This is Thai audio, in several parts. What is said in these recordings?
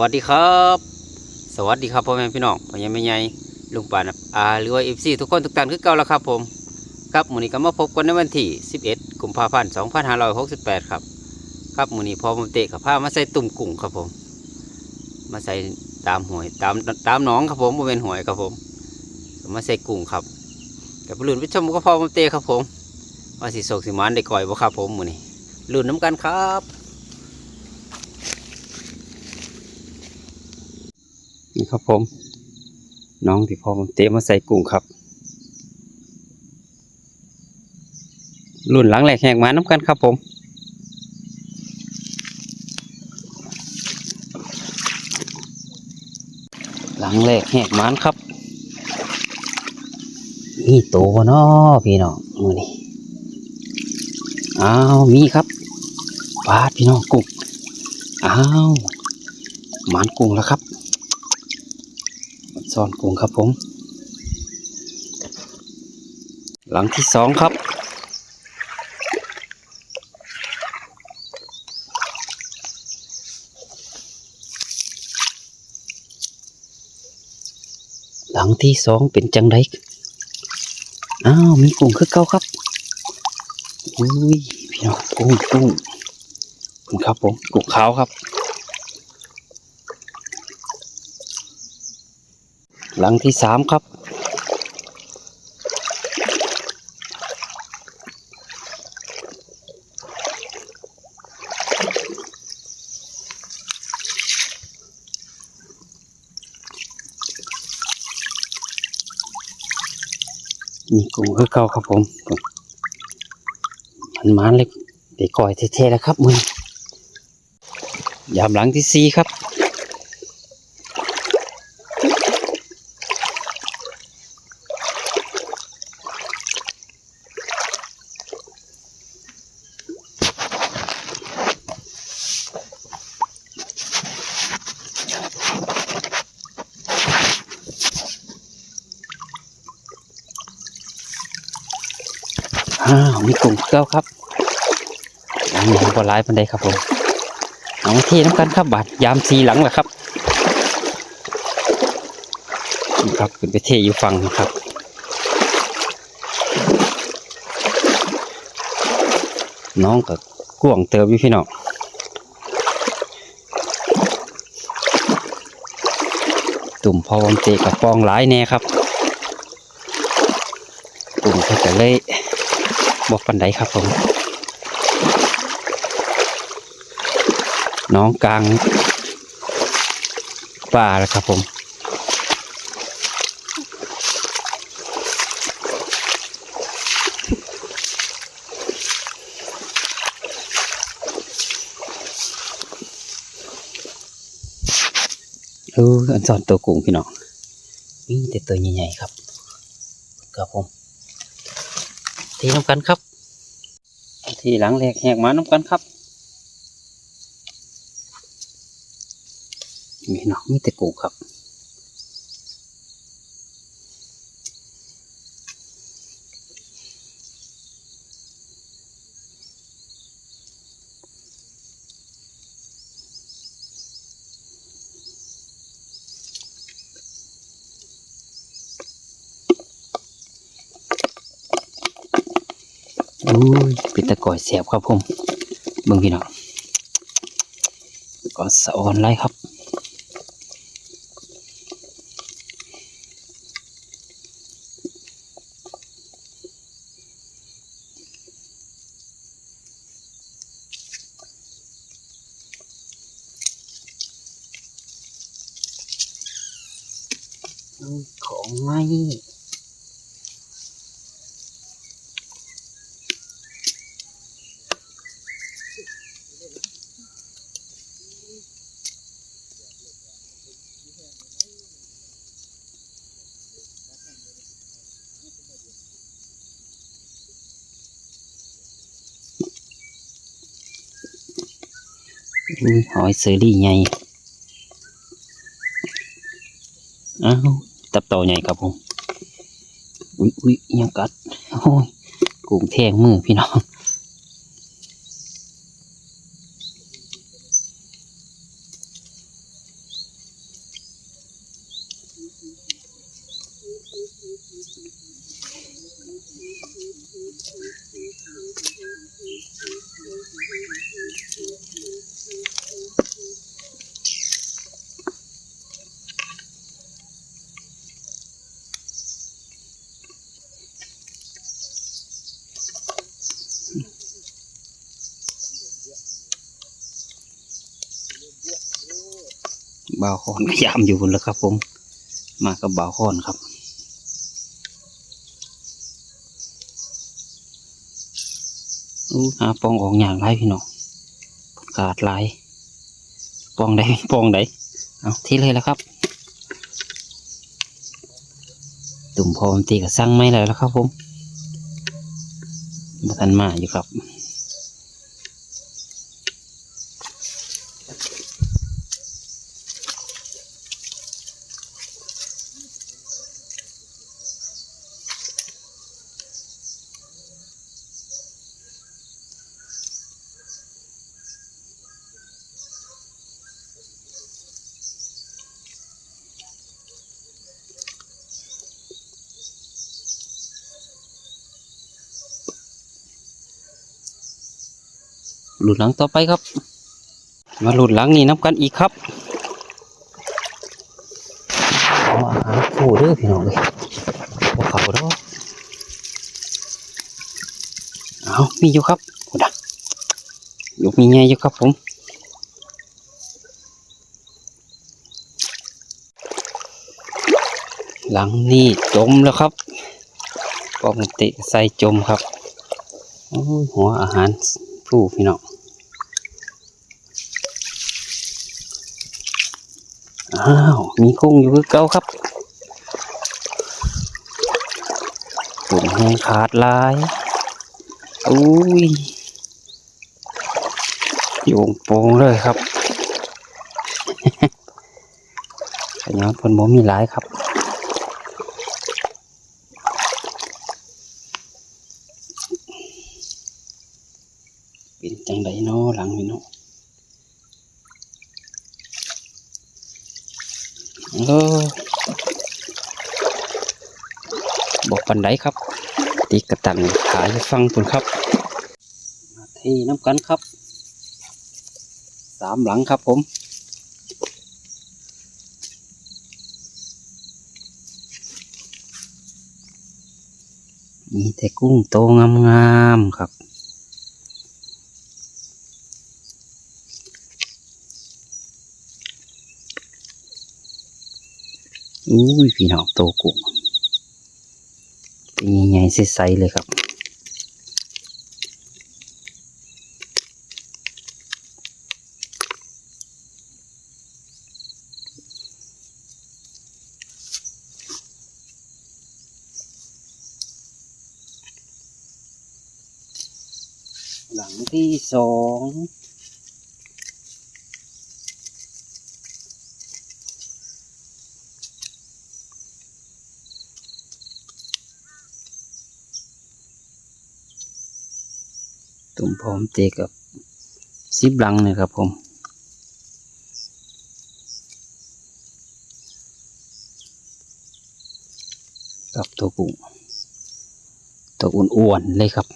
วัสดีครับ สวัสดีครับพ่อแม่พี่น้องพ่อใหญ่แม่ใหญ่ลุงป่านะอาหรือว่าเอฟซีทุกคนทุกท่านคือเก่าแล้วครับผมครับมื้อนี้ก็มาพบกันในวันที่ 11 กุมภาพันธ์2568 ครับ ครับมื้อนี้พอมเตะกับผ้ามาใส่ตุ่มกุ้งครับผม มาใส่ตามหวยตามตามหนองครับผมบ่เป็นหวยครับผม มาใส่กุ้งครับกับรุ่นไปชมก็พอมเตะครับผมว่าสิโศกสิมานได้ก่อยบ่ครับผมมื้อนี้รุ่นน้ำกันครับ ครับผม น้องที่พ่อผมเตะมาใส่กุ้งครับ รุ่นหลังแหลกแหกมาน้ำกันครับผมหลังแหลกแหกมันครับ มีโตบ่เนาะพี่น้องมือนี้อ้าวมีครับปาดพี่น้องกุ้งอ้าวมันกุ้งแล้วครับ ซ่อนกุ้งครับผม หลังที่สองครับ หลังที่สองเป็นจังไดอ้าวมีกุ้งคือเก่าครับอุ้ยพี่น้องกุ้งกุ้งครับผมกุ้งขาวครับ หลังที่สามครับ มีกุ้งคือเก่าครับผมมันมันเลยเด็กก่อยเท่ๆแล้วครับมึงยามหลังที่สี่ครับ อ้าวมีกลุ่ม เก้าครับอันนี้ก็ร้ายปันไดครับผมเอามาเที่น้ำกันครับบาดยามสีหลังแหละครับนี่ครับขึ้นไปเทอยู่ฝั่งนะครับน้องกับกวงเติมอยู่พี่น้องตุ่มพอวงเตะกับฟองหลายแน่ครับ ตุ่มเขาจะเลย บอกปันไดครับผมน้องกลางป่าแล้วครับผมเอออันสอนตัวกุ้งพี่น้องมีแต่ตัวใหญ่ๆครับครับผม ทีน้ำกันครับ ทีหลังแหลกแหกมาน้ำกันครับมีหนาะมีแต่กูครับ อุ้ยเป็นตะ ก่อยเสียบครับผมเบิ่งพี่น้องก่อสะออนไล่ครับ หอยเซอรี่ใหญ่อ้าวตับโตใหญ่ครับผม อุ้ยอุ้ยยังกัดโอ้ยกุ้งแทงมือพี่น้อง บ่าวคอนก็ยามอยู่บนแล้วครับ ผม มากับบ่าวคอนครับอู้หาปองออกอย่างไรพี่น้องประกาศหลายปองใดปองใดเอาที่เลยแล้วครับ ตุ่มพอมตีกับสั่งไม่เลยแล้วครับ ผมมาทันมาอยู่ครับ หลุดหลังต่อไปครับ มาหลุดหลังนี่นับกันอีกครับมาหาคู่เด้อพี่น้องเลยพวกเขาเด้อเอามีอยู่ครับโอ้ดักยกมีไงอยู่ครับผมหลังนี่จมแล้วครับปกติใส่จมครับโอ้ยหัวอาหารผู้พี่น้อง อ้าว มีกุ้งอยู่คือเก่าครับตุ่มแห้งขาดลายอุ้ยโยงโปงเลยครับขยันเพิ่นบ่มีหลายครับเป็นจังไดเนาะหลังนี่เนาะ เออบอกปันไดครับ ตีกระตังขายฟังคุณครับที่น้ำกันครับสามหลังครับผมมีแต่กุ้งโตงามๆครับ อุ้ยพี่น้องโตกุ้งเป็นใหญ่ๆใสๆเลยครับหลังที่สอง พร้อมเตะกับซิบลังเลยครับผมกับตัวกุ้งตัวอ้วนๆเลยครับ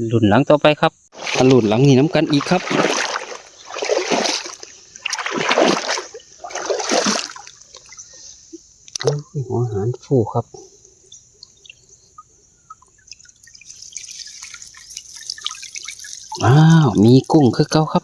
หลุนหลังต่อไปครับหลุนหลังนี่น้ำกันอีกครับหัวหารฟูครับอ้าวมีกุ้งคือเก้าครับ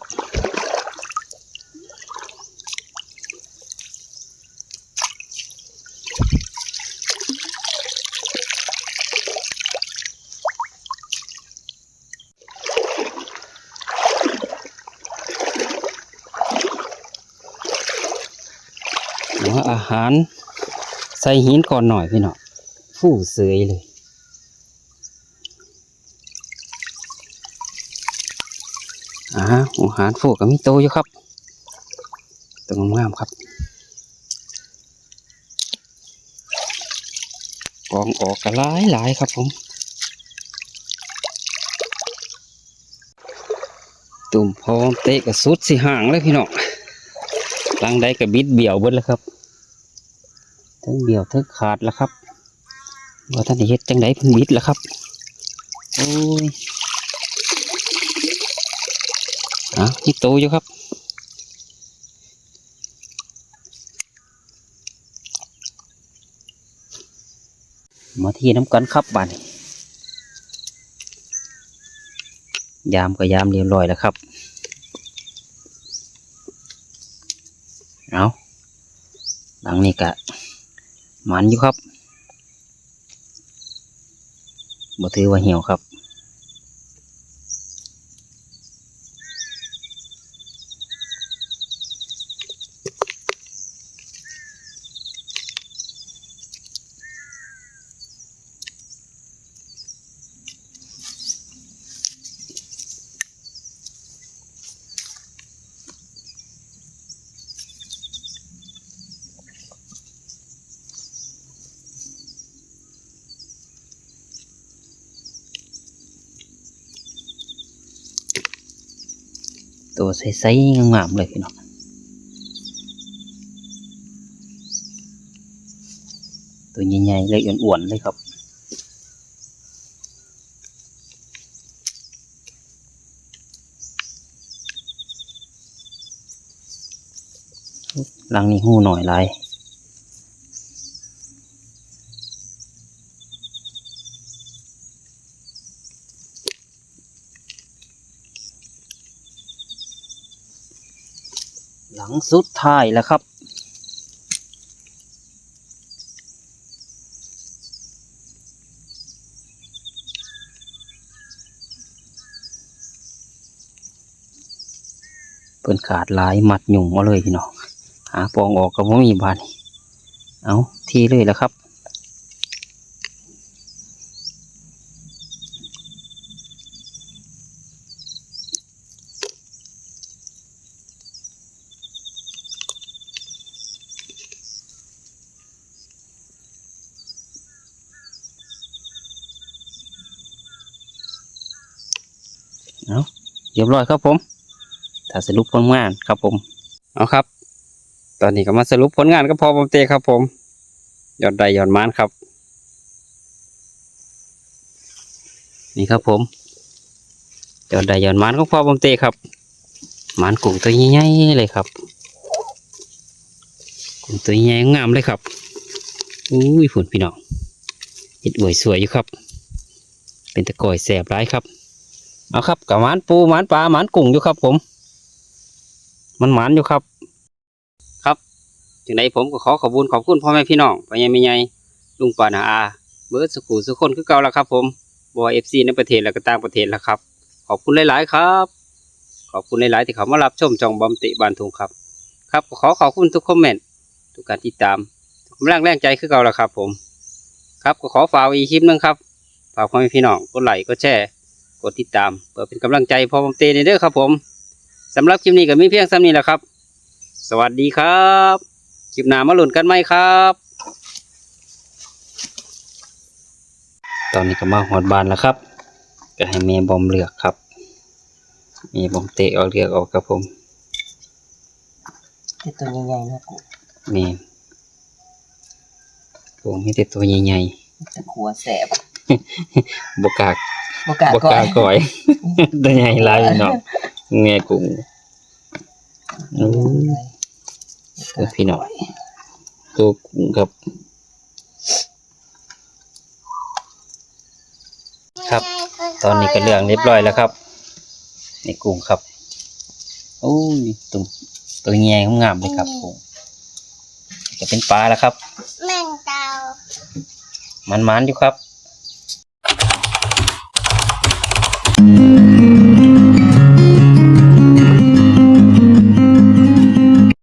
หัวอาร ใส่หินก่อนหน่อยพี่น้องฟู่เสยเลยอ่าหัวหารฟู่ก็มีโตอยู่ครับตัวงามครับกองออกกระหลายหลายครับผมตุ่มพร้อมเตะกับสุดสิห่างเลยพี่น้องหลังใดกับบิดเบี่ยวเบิดแล้วครับ ทั้งเบี่ยวทั้งขาดแล้วครับว่าท่านเฮ็ดจังไดเพิ่นบิดแล้วครับ โอ้ยอะนี่โตอยู่ครับมาที่น้ำกันครับบ้านยามก็ยามเรียบร้อยแล้วครับ เอาหลังนี้กะ หมันอยู่ครับบ่ถือว่าเหี่ยวครับ ใสๆงามๆเลยพี่น้องตัวใหญ่ๆเลยอ้วนๆเลยครับหลังนี้หูหน่อยไร หลังสุดท้ายแล้วครับเปิ่นขาดหลายมัดหยุ่งมาเลยพี่น้องหาปองออกก็บ่มีบานเอาทีเลยแล้วครับ รียบร้อยครับผมถ้าสรุปผลงานครับผม เอาครับ ตอนนี้ก็มาสรุปผลงานก็พอผมเตะครับผมยอดใดยอดมานครับ นี่ครับผมยอดใดยอดมานก็พอผมเตะครับมานกุ้งตัวใหญ่ๆเลยครับกุ้งตัวใหญ่งามเลยครับอุ้ยฝุ่นพี่น้องเห็ดอวยสวยอยู่ครับ เป็นตะกอยแสบร้ายครับ เอาครับกับหมานปูหมานปลาหมานกุ้งอยู่ครับ ผม มันหมานอยู่ครับ ครับจึงใดผมก็ขอขอบคุณขอบคุณพ่อแม่พี่น้องพ่อใหญ่แม่ใหญ่ลุงป้านาอาเบิร์ดสุขุสุขคนคือเก่าแล้วครับ ผมบัวเอฟซีในประเทศและก็ต่างประเทศแล้วครับ ขอบคุณหลาย ๆ ครับ ขอบคุณหลาย ๆ ที่เขามารับชมจองบอมติบานทุงครับ ครับขอขอบคุณทุกคอมเมนต์ทุกการติดตามทุกกำลังแรงใจคือเก่าแล้วครับ ผม ครับก็ขอฝากอีกคลิปหนึงครับฝากพ่อแม่พี่น้องกดไลค์กดแชร์ กดติดตามเพื่อเป็นกำลังใจพอผมเตในเด้อครับผมสำหรับคลิปนี้ก็มีเพียงซ้ำนี้แหละครับ สวัสดีครับคลิปหน้ามาหลุนกันไหมครับ ตอนนี้ก็มาหอดบานแล้วครับ ก็ให้เมย์บอมเลือกครับเมย์บอมเตะเอาเลือกออกครับผมเป็นตัวใหญ่ๆนะกูเมย์ผมมีแต่ตัวใหญ่ตะขัวแสบๆบกาก บกล้าบก่อกานก่อยตัวใหญ่หลายพี่น้องแง่กุ้งอืมเออพี่น้องตัวกุ้งครับ ครับ ตอนนี้ก็เรื่องเรียบร้อยแล้วครับในกุ้งครับโอ้ยตัวตัวใหญ่งามๆเลยครับกุ้งจะเป็นปลาแล้วครับ แมงดาวมันๆอยู่ครับ